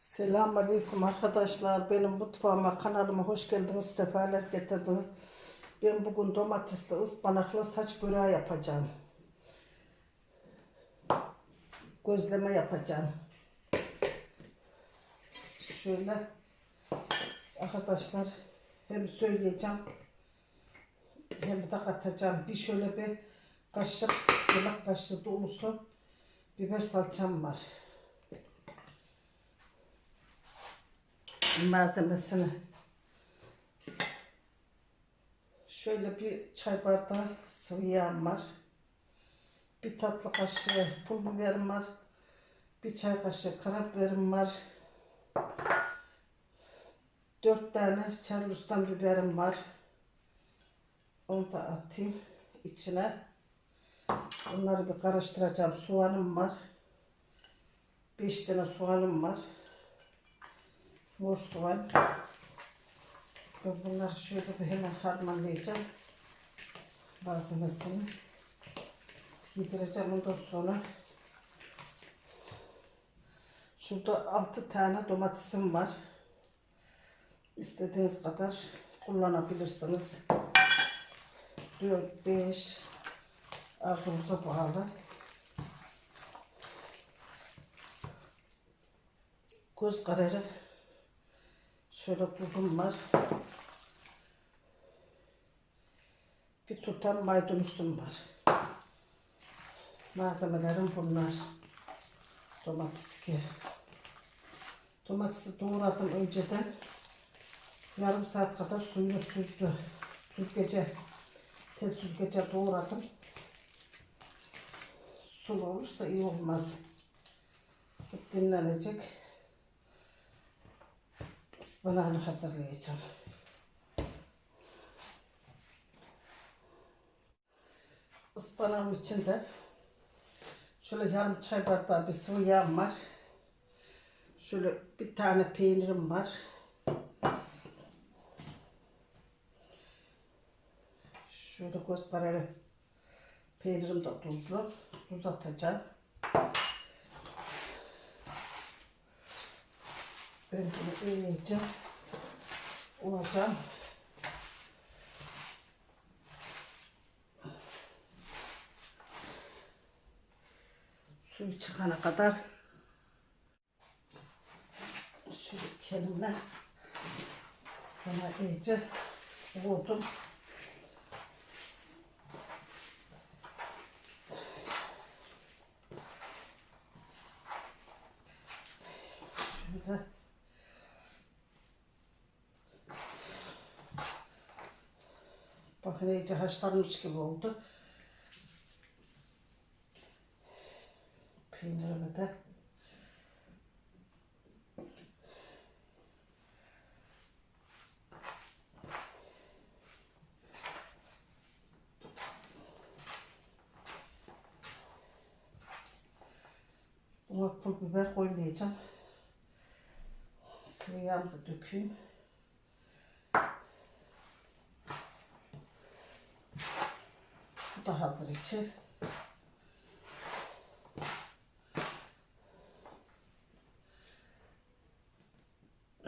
Selamünaleyküm arkadaşlar. Benim mutfağıma, kanalıma hoş geldiniz, sefalar getirdiniz. Ben bugün domatesli, ıspanaklı saç böreği yapacağım. Gözleme yapacağım. Şöyle arkadaşlar hem söyleyeceğim hem de katacağım. Bir şöyle bir kaşık, yemek kaşığı dolusu biber salçam var. Malzemesini şöyle bir çay bardağı sıvı yağım var. Bir tatlı kaşığı pul biberim var. Bir çay kaşığı karabiberim var. Dört tane charleston biberim var. Onu da atayım içine. Bunları bir karıştıracağım. Soğanım var. Beş tane soğanım var Ben bunları şöyle bir hemen harmanlayacağım. Malzemesini yedireceğim ondan sonra. Şurada 6 tane domatesim var. İstediğiniz kadar kullanabilirsiniz. 4, 5 arzunuza bağlı. Göz kararı Şöyle tuzum var. Bir tutam maydanozum var. Malzemelerim bunlar. Domates ki. Domatesi doğradım önceden. Yarım saat kadar suyunu süzdü. Süzgece, tel süzgece doğradım. Sulu olursa iyi olmaz. Dinlenecek ıspanağını hazırlayacağım. Ispanağım içinde şöyle yarım çay bardağı bir sıvı yağım var. Şöyle bir tane peynirim var. Şöyle göz kararı peynirim de tuzlu. Tuz atacağım. Ben bunu iyice olacağım. Suyu çıkana kadar şu kelimle sana iyice vurdum. Şöyle Bakın iyice haşlanmış gibi oldu. Peynirimi de Buna pul biber koymayacağım. Sıvı yağımı da dökeyim. Da hazır içi.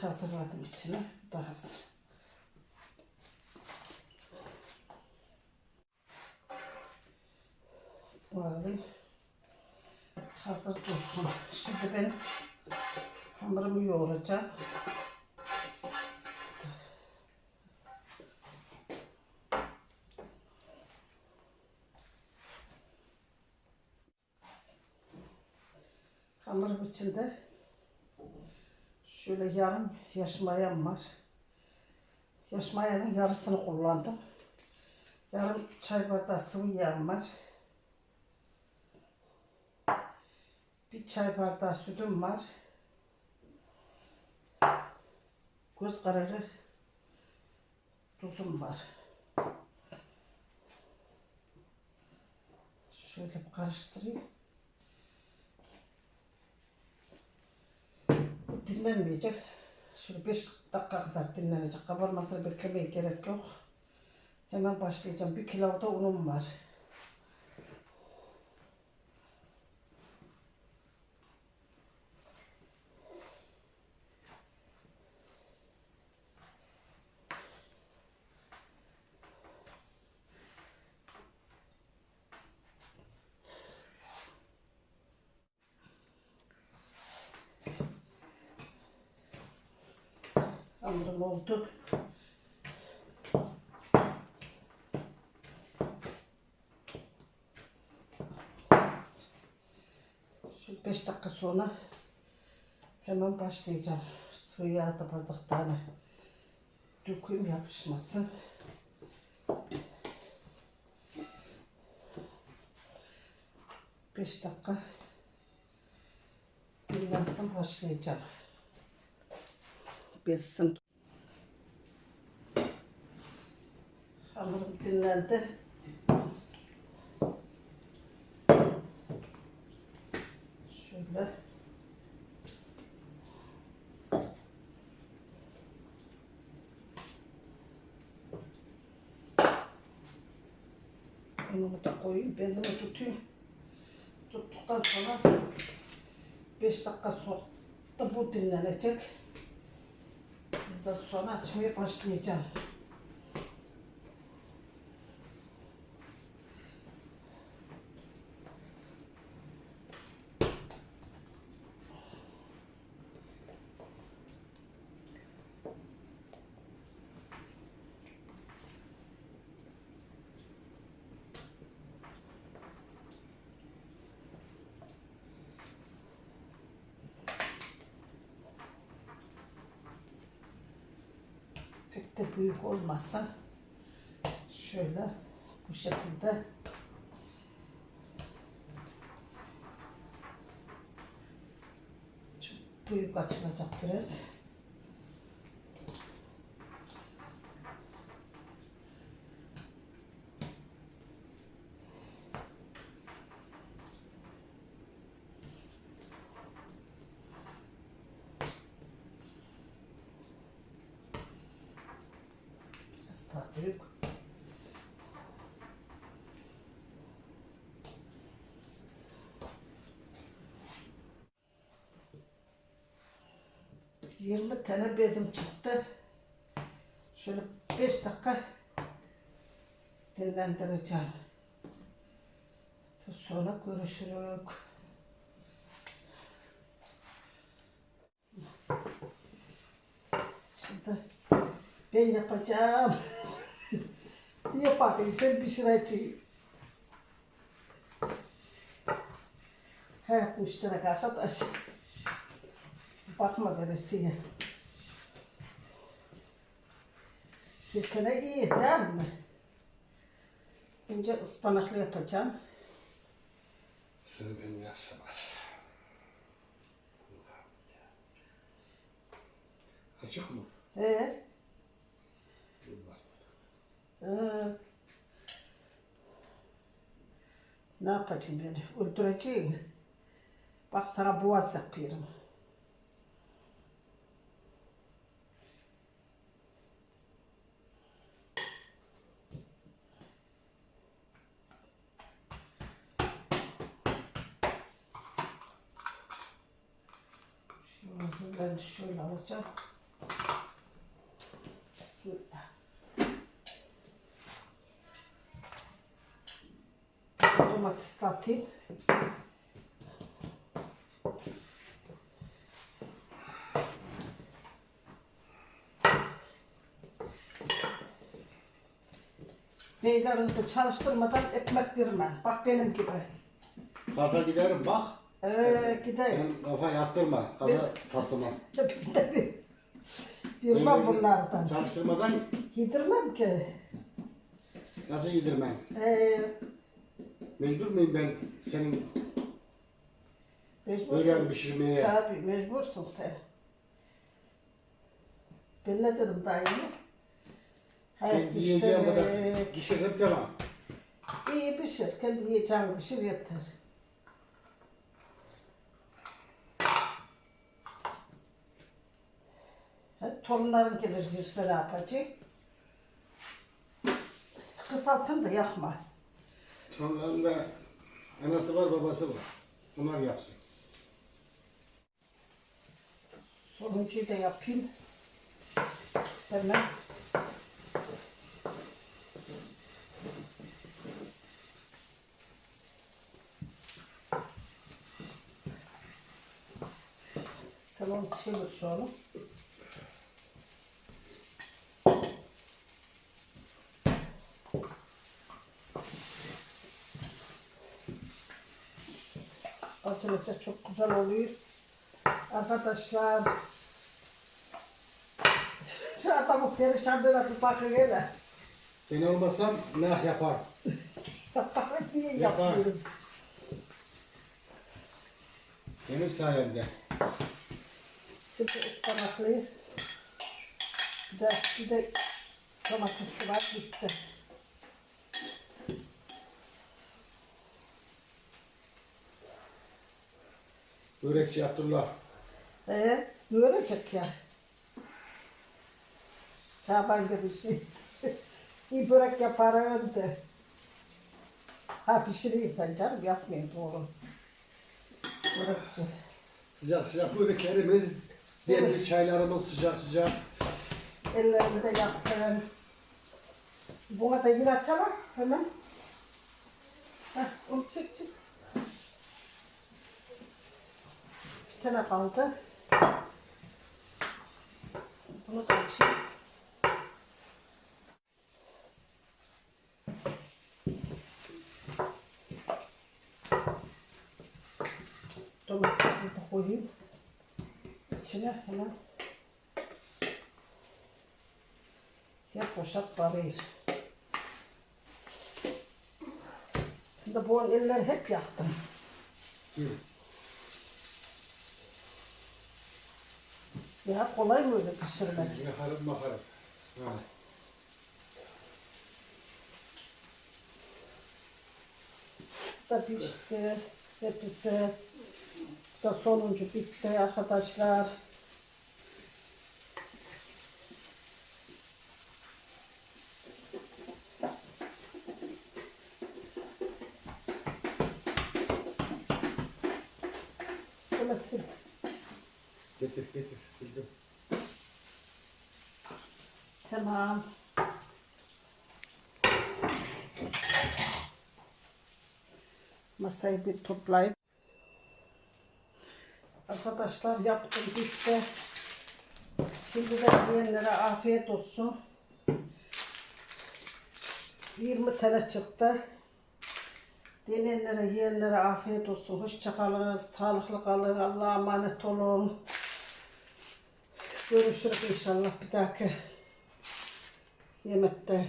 Hazırladım içine. Bu da hazır. Alayım. Hazır dursun. Şimdi ben hamurumu yoğuracağım. Hamurum içinde şöyle yarım yaş mayam var. Yaş mayanın yarısını kullandım. Yarım çay bardağı sıvı yağım var. Bir çay bardağı sütüm var. Göz kararı tuzum var. Şöyle bir karıştırayım. Dinlenmeyecek. Şöyle 5 dakika kadar dinlenecek. Kabarmasını beklemeye gerek yok. Hemen başlayacağım. Bir kilo da unum var. Hamurum oldu. Şu beş dakika sonra hemen başlayacağım. Suyu da bardaklarına dökeyim yapışmasın. Beş dakika dinlensin başlayacağım. Bezsin. Hamurum dinlendi. Şöyle. Unumu da koyayım, bezimi tutayım. Tuttuktan sonra 5 dakika da bu dinlenecek. Bundan sonra açmaya başlayacağım. De büyük olmazsa şöyle bu şekilde çok büyük açılacak biraz. Daha büyük. Yirmi tane bezim çıktı. Şöyle beş dakika dinlendireceğim. Sonra görüşürüz. Şimdi ben yapacağım. Yapayım sen pişireceğim. He müşterek arkadaş. Bakma veresiye. Bir kere iyi değil mi? Önce ıspanaklı yapacağım. Seni benim yaşamaz. Açık mı? He? Ne yapacağım beni? Öldüreceğim. Bak sana boğaz. Şöyle, ben şöyle alacağım. Bismillah. Domates de atayım. Beylerinizi çalıştırmadan ekmek vermem. Bak benim gibi. Kafa giderim bak. Ee, gidelim. Benim kafa yattırma. Kafa tasıma. Ben bir- Bilmem Beni bunlardan. Çalıştırmadan Yedirmem ki. nasıl yedirmem? Ee, Mecbur muyum ben senin mecbursun. öğren pişirmeye? Tabii mecbursun sen. Ben ne dedim yeni? Hayat Kendi yiyeceğim kadar müşterek. pişiririm tamam. İyi pişir. Kendi yiyeceğin pişir yeter. Ha, torunların gelir girse ne yapacak? Kısaltın da yakma. Sonralarında anası var babası var. Bunlar yapsın. Sonuncuyu da yapayım. Hemen. Sen onu çevir şu an. Açılınca çok güzel oluyor. Arkadaşlar. Şu adamı perişanlığına bir bakın hele. Ben olmasam ne yapar? Niye Yapar. yapıyorum? Benim sayemde. Şimdi ıspanaklı. Bir de, bir de domatesli var bitti. Börekçi Abdullah. Ee, ne ölecek ya? Şaban gibi bir şey. İyi börek yaparım de. Ha pişireyim sen canım yapmayayım oğlum. Börekçi. Sıcak sıcak böreklerimiz, demli çaylarımız sıcak sıcak. Ellerimi de yaktım. Buna da bir açalım hemen. Heh, onu çek çek. Bir tane kaldı. Bunu da açayım. Domatesini de koyayım. İçine hemen. Hep boşalt varıyor. Şimdi bu eller hep yaktım. Yürü. Ya kolay mı öyle pişirmek? Yakarım bakarım. Ha. da pişti. Hepsi da sonuncu bitti arkadaşlar. Böyle sil. Getir getir. Sildim. Tamam. Masayı bir toplayıp Arkadaşlar yaptım bitti. Şimdi de yiyenlere afiyet olsun. 20 TL çıktı. Denenlere, yiyenlere afiyet olsun. Hoşça kalın, sağlıklı kalın, Allah'a emanet olun. Görüşürüz inşallah bir dahaki yemekte.